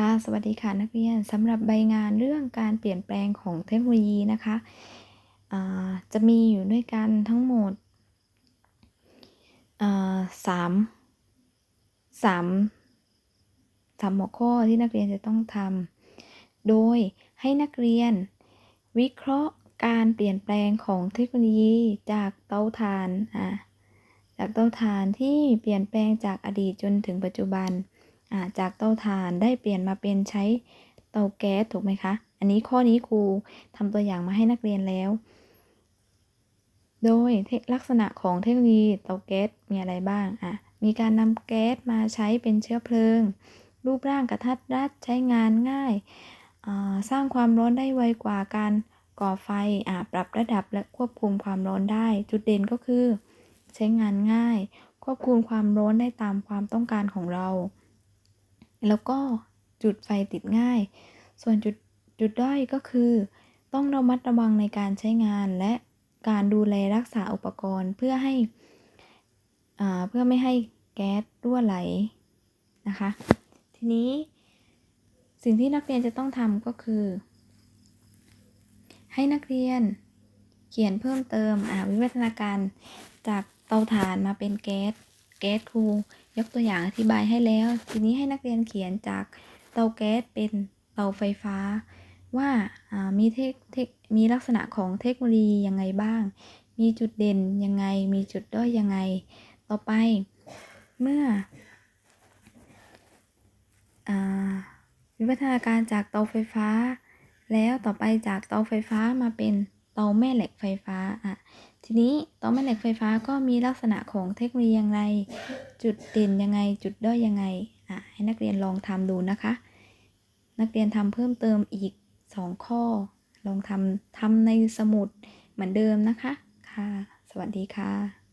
ค่ะ สวัสดีค่ะนักเรียนสำหรับใบงานเรื่องการเปลี่ยนแปลงของเทคโนโลยีนะคะจะมีอยู่ด้วยกันทั้งหมดสามสามสามหัวข้อที่นักเรียนจะต้องทำโดยให้นักเรียนวิเคราะห์การเปลี่ยนแปลงของเทคโนโลยีจากเตาถ่านจากเตาถ่านที่เปลี่ยนแปลงจากอดีตจนถึงปัจจุบัน จากเตาถ่านได้เปลี่ยนมาเป็นใช้เตาแก๊สถูกไหมคะ อันนี้ข้อนี้ครูทำตัวอย่างมาให้นักเรียนแล้ว โดยลักษณะของเทคโนโลยีเตาแก๊สมีอะไรบ้างอะมีการนำแก๊สมาใช้เป็นเชื้อเพลิง รูปร่างกระทัดรัดใช้งานง่าย สร้างความร้อนได้ไวกว่าการก่อไฟอะปรับระดับและควบคุมความร้อนได้ จุดเด่นก็คือ ใช้งานง่าย ควบคุมความร้อนได้ตามความต้องการของเรา แล้วก็จุดไฟติดง่าย ส่วนจุดจุดด้อยก็คือ ต้องระมัดระวังในการใช้งานและการดูแลรักษาอุปกรณ์เพื่อให้เพื่อไม่ให้แก๊สรั่วไหลนะคะ ทีนี้สิ่งที่นักเรียนจะต้องทำก็คือ ให้นักเรียนเขียนเพิ่มเติมวิวัฒนาการจากเตาถ่านมาเป็นแก๊ส ก๊สครู ยกตัวอย่างอธิบายให้แล้ว ทีนี้ให้นักเรียนเขียนจากเตาแก๊สเป็นเตาไฟฟ้า ว่ามีเทคมีลักษณะของเทคโนโลยียังไงบ้าง มีจุดเด่นยังไง มีจุดด้อยยังไง ต่อไปเมื่ออวิวัฒนาการจากเตาไฟฟ้า แล้วต่อไปจากเตาไฟฟ้ามาเป็นเตาแม่เหล็กไฟฟ้าอะ ทีนี้เตอแม่เหล็กไฟฟ้าก็มีลักษณะของเทคโนโลยีอย่างไร จุดเด่นยังไง จุดด้อยยังไงอะให้นักเรียนลองทำดูนะคะ นักเรียนทำเพิ่มเติมอีก 2 ข้อ ลองทำทำในสมุดเหมือนเดิมนะคะ ค่ะ สวัสดีค่ะ